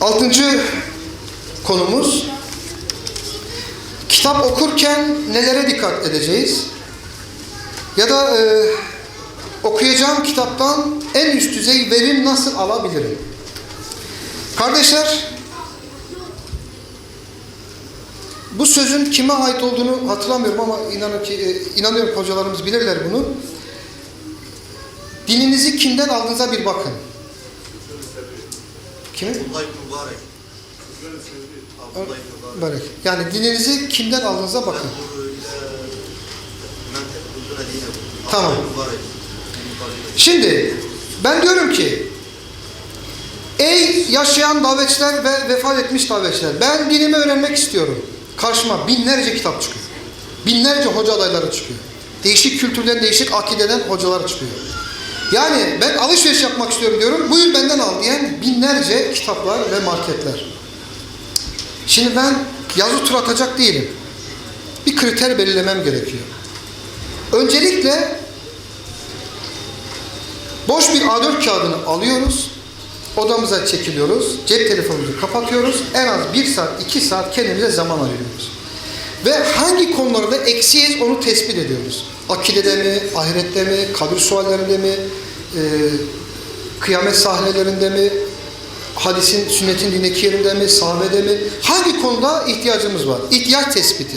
Altıncı konumuz kitap okurken nelere dikkat edeceğiz? Ya da e, okuyacağım kitaptan en üst düzey verim nasıl alabilirim? Kardeşler, bu sözün kime ait olduğunu hatırlamıyorum ama inanın ki, e, inanıyorum hocalarımız bilirler bunu. Dininizi kimden aldığınıza bir bakın. Abdullah ibn Mübarek. Abdullah. Yani dininizi kimden aldığınıza bakın. Tamam. Şimdi ben diyorum ki ey yaşayan davetçiler ve vefat etmiş davetçiler ben dinimi öğrenmek istiyorum. Karşıma binlerce kitap çıkıyor. Binlerce hoca adayları çıkıyor. Değişik kültürden, değişik akideden hocalar çıkıyor. Yani ben alışveriş yapmak istiyorum diyorum. Buyur benden al diyen binlerce kitaplar ve marketler. Şimdi ben yazı tur atacak değilim. Bir kriter belirlemem gerekiyor. Öncelikle boş bir A4 kağıdını alıyoruz. Odamıza çekiliyoruz. Cep telefonumuzu kapatıyoruz. En az bir saat, iki saat kendimize zaman ayırıyoruz. Ve hangi konularda eksiyiz onu tespit ediyoruz. Akidede mi, ahirette mi, kabir suallerinde mi, e, kıyamet sahnelerinde mi, hadisin, sünnetin dindeki yerinde mi, sahabede mi? Hangi konuda ihtiyacımız var? İhtiyaç tespiti.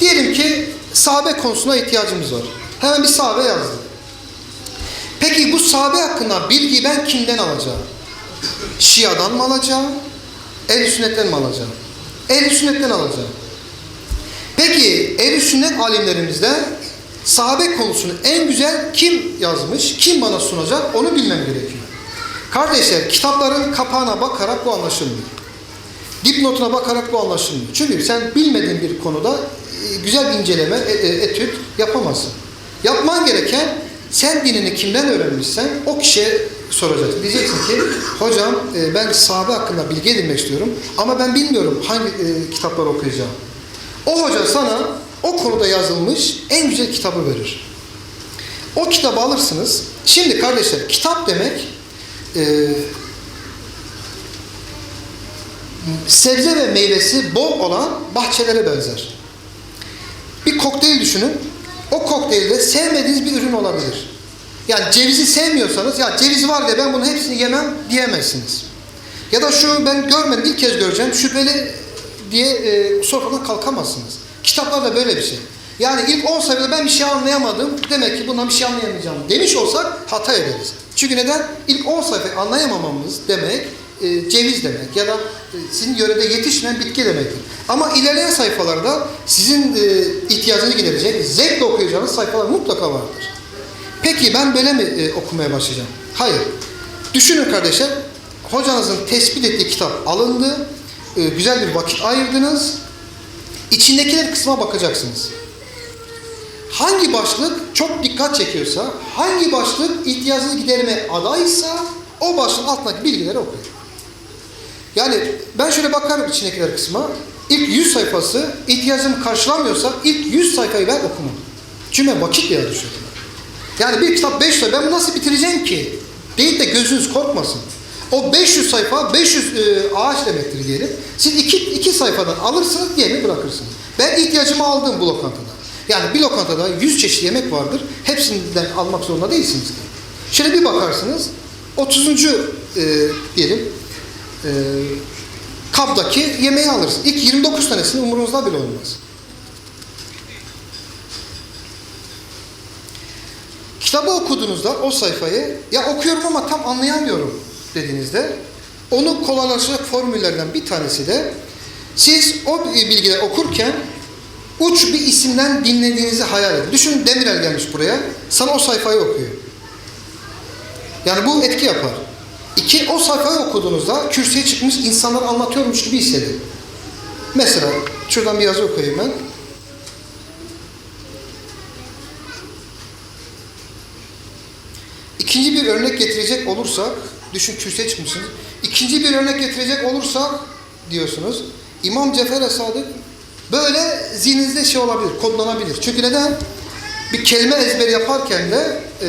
Diyelim ki sahabe konusuna ihtiyacımız var. Hemen bir sahabe yazdım. Peki bu sahabe hakkında bilgiyi ben kimden alacağım? Şia'dan mı alacağım? Ehl-i sünnetten mi alacağım? Ehl-i sünnetten alacağım. Peki ehl-i sünnet alimlerimizden sahabe konusunu en güzel kim yazmış, kim bana sunacak onu bilmem gerekiyor. Kardeşler kitapların kapağına bakarak bu anlaşılmıyor. Dipnotuna bakarak bu anlaşılmıyor. Çünkü sen bilmediğin bir konuda e, güzel bir inceleme, e, e, etüt yapamazsın. Yapman gereken sen dinini kimden öğrenmişsen o kişiye soracaksın. Diyeceksin ki hocam ben sahabe hakkında bilgi edinmek istiyorum ama ben bilmiyorum hangi kitapları okuyacağım. O hoca sana o konuda yazılmış en güzel kitabı verir. O kitabı alırsınız. Şimdi kardeşler kitap demek e, sebze ve meyvesi bol olan bahçelere benzer. Bir kokteyl düşünün. O kokteylde sevmediğiniz bir ürün olabilir. Yani cevizi sevmiyorsanız ya ceviz var diye ben bunun hepsini yemem diyemezsiniz. Ya da şu ben görmedim ilk kez göreceğim şüpheli diye e, sofradan kalkamazsınız. Kitaplarda böyle bir şey. Yani ilk 10 sayfada ben bir şey anlayamadım. Demek ki bundan bir şey anlayamayacağım demiş olsak hata ederiz. Çünkü neden? İlk 10 sayfayı anlayamamamız demek e, ceviz demek ya da e, sizin yörede yetişmeyen bitki demektir. Ama ilerleyen sayfalarda sizin e, ihtiyacınızı giderecek, zevkle okuyacağınız sayfalar mutlaka vardır. Peki ben böyle mi e, okumaya başlayacağım? Hayır. Düşünün kardeşler, hocanızın tespit ettiği kitap alındı, e, güzel bir vakit ayırdınız, içindekiler kısma bakacaksınız. Hangi başlık çok dikkat çekiyorsa, hangi başlık ihtiyacınızı giderme adaysa o başlığın altındaki bilgileri okuyun. Yani ben şöyle bakarım içindekiler kısma. İlk 100 sayfası ihtiyacımı karşılamıyorsa ilk 100 sayfayı ben okumam. Çünkü ben vakitle yazıyorum. Yani bir kitap 5 sayfa ben bunu nasıl bitireceğim ki? Değil de gözünüz korkmasın. O 500 sayfa 500 e, ağaç demektir diyelim. Siz iki, iki sayfadan alırsınız diğerini bırakırsınız. Ben ihtiyacımı aldım bu lokantada. Yani bir lokantada 100 çeşit yemek vardır. Hepsinden almak zorunda değilsiniz. Şöyle bir bakarsınız 30. E, diyelim e, kabdaki yemeği alırsınız. İlk 29 tanesini umurunuzda bile olmaz. Kitabı okuduğunuzda o sayfayı ya okuyorum ama tam anlayamıyorum dediğinizde onu kolaylaştıracak formüllerden bir tanesi de siz o bilgileri okurken uç bir isimden dinlediğinizi hayal edin. Düşünün Demirel gelmiş buraya. Sana o sayfayı okuyor. Yani bu etki yapar. İki, o sayfayı okuduğunuzda kürsüye çıkmış insanlar anlatıyormuş gibi hissedin. Mesela şuradan bir yazı okuyayım ben. İkinci bir örnek getirecek olursak, düşün kürsüye çıkmışsınız. İkinci bir örnek getirecek olursak diyorsunuz. İmam Cefer Sadık böyle zihninizde şey olabilir, kodlanabilir. Çünkü neden? bir kelime ezberi yaparken de e,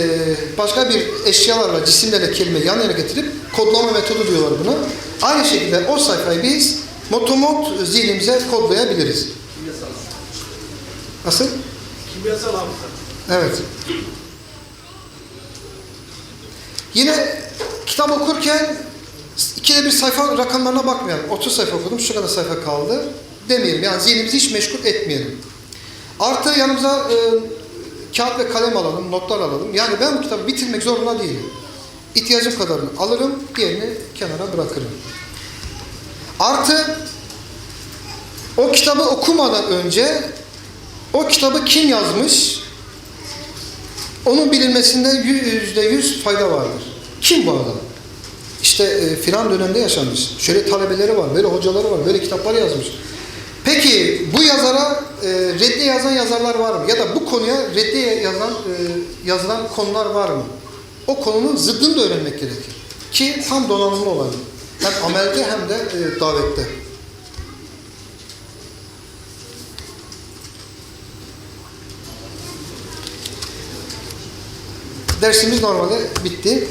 başka bir eşyalarla, cisimlerle kelime yan yana getirip kodlama metodu diyorlar buna. Aynı şekilde o sayfayı biz motomot zihnimize kodlayabiliriz. Kimyasal. Nasıl? Kimyasal hafıza. Evet. Yine kitap okurken ikide bir sayfa rakamlarına bakmayalım. 30 sayfa okudum, şu kadar sayfa kaldı demeyelim. Yani zihnimizi hiç meşgul etmeyelim. Artı yanımıza e, kağıt ve kalem alalım, notlar alalım. Yani ben bu kitabı bitirmek zorunda değilim. İhtiyacım kadarını alırım, diğerini kenara bırakırım. Artı o kitabı okumadan önce o kitabı kim yazmış, onun bilinmesinde yüzde yüz fayda vardır. Kim bu adam? İşte e, filan dönemde yaşamış. Şöyle talebeleri var, böyle hocaları var, böyle kitaplar yazmış. Peki bu yazara e, reddiye yazan yazarlar var mı? Ya da bu konuya reddiye yazan e, yazılan konular var mı? O konunun zıddını da öğrenmek gerekir. Ki tam donanımlı olalım. Hem amelde hem de e, davette. Dersimiz normalde bitti.